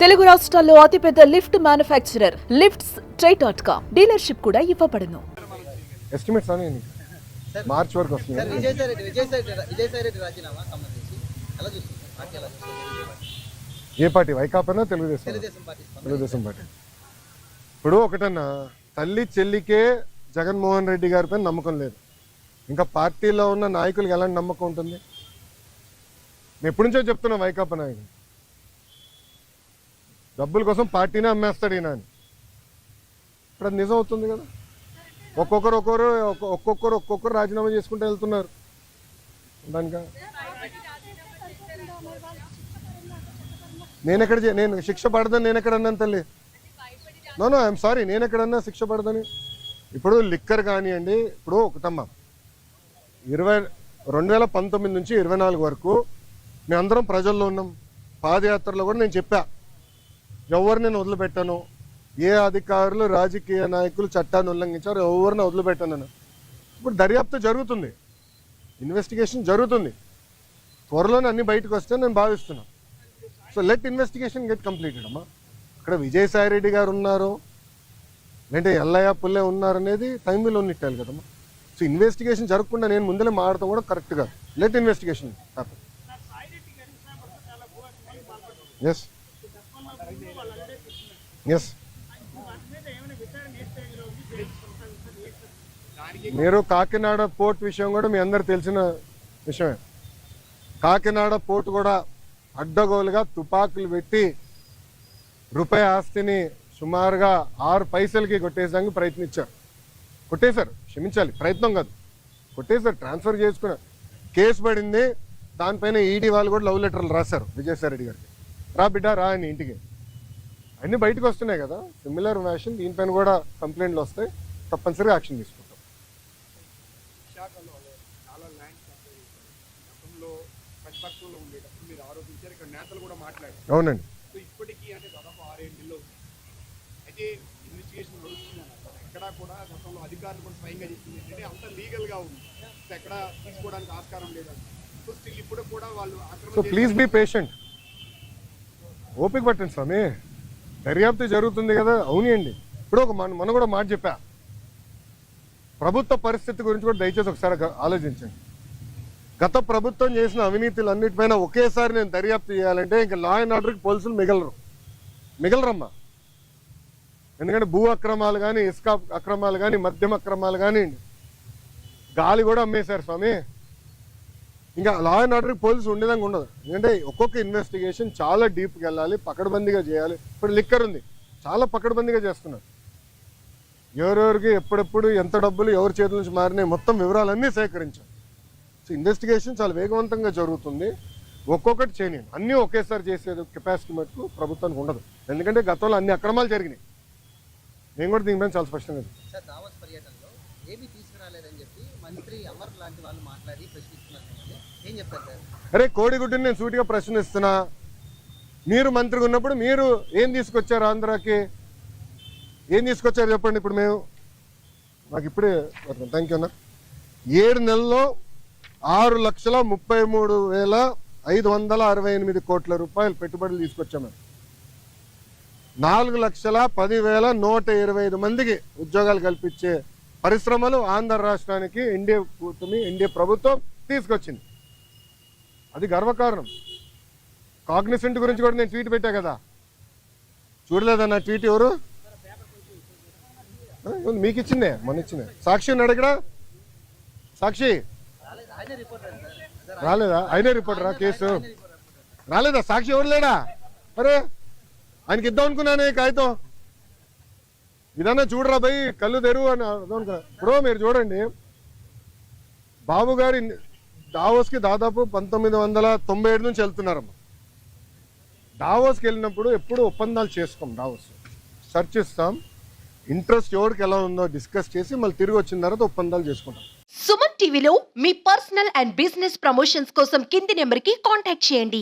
తెలుగు రాష్ట్రాల్లో అతిపెద్ద lift manufacturer lifts try dot com. Dealership కూడా ఇవ్వబడును. ఎస్టిమేట్స్ అని మార్చ్ వరకు వస్తుంది. ఏ పార్టీ? వైకాపానా తెలుగుదేశం? తెలుగుదేశం పార్టీ స్పందన. తెలుగుదేశం పార్టీ. ఇప్పుడు ఒకటన్నా తల్లి చెల్లికే జగన్మోహన్ రెడ్డి గారి పైన నమ్మకం లేదు. ఇంకా పార్టీలో ఉన్న నాయకులకు ఎలాంటి నమ్మకం ఉంటుంది? నేను ఎప్పటి నుంచో చెప్తున్నా వైకాపా నాయకులు. డబ్బుల కోసం పార్టీనే అమ్మేస్తాడు ఈయన అని ఇప్పుడు అది నిజం అవుతుంది కదా? ఒక్కొక్కరు ఒక్కొక్కరు ఒక్కొక్కరు ఒక్కొక్కరు రాజీనామా చేసుకుంటూ వెళ్తున్నారు. దానిక? నేను ఎక్కడ నేను శిక్ష పడదని నేను ఎక్కడ అన్నాను తల్లి? నో నో ఐఎమ్ సారీ నేను ఎక్కడన్నా శిక్ష పడదని? ఇప్పుడు లిక్కర్ కానివ్వండి ఇప్పుడు ఒకటమ్మ ఇరవై రెండు వేల పంతొమ్మిది నుంచి ఇరవై నాలుగు వరకు మేమందరం ప్రజల్లో ఉన్నాం. పాదయాత్రలో కూడా నేను చెప్పా. ఎవరు నేను వదిలిపెట్టాను? ఏ అధికారులు రాజకీయ నాయకులు చట్టాన్ని ఉల్లంఘించారు ఎవరిని వదిలిపెట్టాను ఇప్పుడు దర్యాప్తు జరుగుతుంది. ఇన్వెస్టిగేషన్ జరుగుతుంది. త్వరలోనే అన్ని బయటకు వస్తే నేను భావిస్తున్నాను so let investigation get completed అమ్మా. ఇక్కడ విజయసాయి రెడ్డి గారు ఉన్నారు. లేదంటే ఎల్లయ్య పుల్లె ఉన్నారు అనేది టైంలో ఉన్నట్టాలి కదమ్మా. సో ఇన్వెస్టిగేషన్ జరగకుండా నేను ముందరే మాడటం కూడా కరెక్ట్గా let investigation happy yes yes మీరు కాకినాడ పోర్ట్ విషయం కూడా మీ అందరు తెలిసిన విషయమే. కాకినాడ పోర్ట్ కూడా అడ్డగోలుగా తుపాకులు పెట్టి రూపాయి ఆస్తిని సుమారుగా ఆరు పైసలకి కొట్టేసానికి ప్రయత్నించారు. కొట్టేశారు. క్షమించాలి. ప్రయత్నం కాదు. కొట్టేశారు. ట్రాన్స్ఫర్ చేసుకున్నారు. కేసు పడింది. దానిపైన ఈడీ వాళ్ళు కూడా లవ్ లెటర్లు రాశారు. విజయసాయి రెడ్డి గారికి. రా బిడ్డ రా అని ఇంటికి. అన్నీ బయటకు వస్తున్నాయి కదా. సిమిలర్ వ్యాషన్ దీనిపైన కూడా కంప్లైంట్లు వస్తాయి. తప్పనిసరిగా యాక్షన్ తీసుకుంటాం. అవునండి. సో ప్లీజ్ బీ పేషెంట్ ఓపిక పట్టండి స్వామి. దర్యాప్తు జరుగుతుంది కదా? అవునండి ఇప్పుడు ఒక మన మనం కూడా మాట చెప్పా. ప్రభుత్వ పరిస్థితి గురించి కూడా దయచేసి ఒకసారి ఆలోచించండి. గత ప్రభుత్వం చేసిన అవినీతులు అన్నిటిపైన ఒకేసారి నేను దర్యాప్తు చేయాలంటే ఇంకా లా అండ్ ఆర్డర్కి పోలీసులు మిగలరు. మిగలరమ్మా. ఎందుకంటే భూ అక్రమాలు కానీ ఇసుక అక్రమాలు కానీ మద్యం అక్రమాలు కానీ గాలి కూడా అమ్మేశారు స్వామి. ఇంకా లా అండ్ ఆర్డర్ పోలీసు ఉండేదానికి ఉండదు. ఎందుకంటే ఒక్కొక్క ఇన్వెస్టిగేషన్ చాలా డీప్కి వెళ్ళాలి పకడ్బందీగా చేయాలి. ఇప్పుడు లిక్కర్ ఉంది. చాలా పకడ్బందీగా చేస్తున్నారు. ఎవరెవరికి ఎప్పుడెప్పుడు ఎంత డబ్బులు ఎవరి చేతుల నుంచి మారినాయి మొత్తం వివరాలన్నీ సేకరించాం సో ఇన్వెస్టిగేషన్ చాలా వేగవంతంగా జరుగుతుంది. ఒక్కొక్కటి చేయనియండి అన్నీ ఒకేసారి చేసేది కెపాసిటీ మటుకు ప్రభుత్వానికి ఉండదు. ఎందుకంటే గతంలో అన్ని అక్రమాలు జరిగినాయి. నేను కూడా దీనిపైన చాలా స్పష్టంగా చెప్తాను. చెప్పి మంత్రి అమర్ లాంటి వాళ్ళు మాట్లాడి ప్రశ్నిస్తున్నారు. అరే కోడిగుడ్డుని నేను సూటిగా ప్రశ్నిస్తున్నా. మీరు మంత్రిగా ఉన్నప్పుడు మీరు ఏం తీసుకొచ్చారు ఆంధ్రాకి? ఏం తీసుకొచ్చారు చెప్పండి ఇప్పుడు మేము. మాకు ఇప్పుడే థ్యాంక్ యూ అన్న. ఏడు నెలల్లో ఆరు లక్షల ముప్పై మూడు వేల ఐదు వందల అరవై ఎనిమిది కోట్ల రూపాయలు పెట్టుబడులు తీసుకొచ్చాము నాలుగు లక్షల పదివేల నూట ఇరవై ఐదు మందికి ఉద్యోగాలు కల్పించే పరిశ్రమలు ఆంధ్ర రాష్ట్రానికి ఎన్డీఏ కూటమి ఎన్డీఏ ప్రభుత్వం తీసుకొచ్చింది. అది గర్వకారణం. కాగ్నిసెంట్ గురించి కూడా నేను ట్వీట్ పెట్టా కదా. చూడలేదా నా ట్వీట్ ఎవరు మీకు ఇచ్చిందే మొన్న ఇచ్చిందే. సాక్షి ఉన్నాడు ఇక్కడ? సాక్షి? రాలేదా? ఆయనే రిపోర్ట్ రా కేసు? రాలేదా? సాక్షి ఎవరు లేడా? అరే ఆయనకి ఇద్దాం అనుకున్నానే కాగితం. ఇదన్నా చూడరా భయ్ కళ్ళు తెరువు అని అనుకున్నా. ఇప్పుడు మీరు చూడండి. బాబు గారి దావోస్కి దాదాపు పంతొమ్మిది వందల తొంభై ఏడు నుంచి వెళ్తున్నారమ్మ. దావోస్కి వెళ్ళినప్పుడు ఎప్పుడు ఒప్పందాలు చేసుకోం డావోస్ సెర్చ్ ఇస్తాం ఇంట్రెస్ట్ ఎవరికి ఎలా ఉందో డిస్కస్ చేసి మళ్ళీ తిరిగి వచ్చిన తర్వాత ఒప్పందాలు చేసుకుంటాం. సుమన్ టీవీలో మీ పర్సనల్ అండ్ బిజినెస్ ప్రమోషన్స్ కోసం కింది నెంబర్కి కాంటాక్ట్ చేయండి.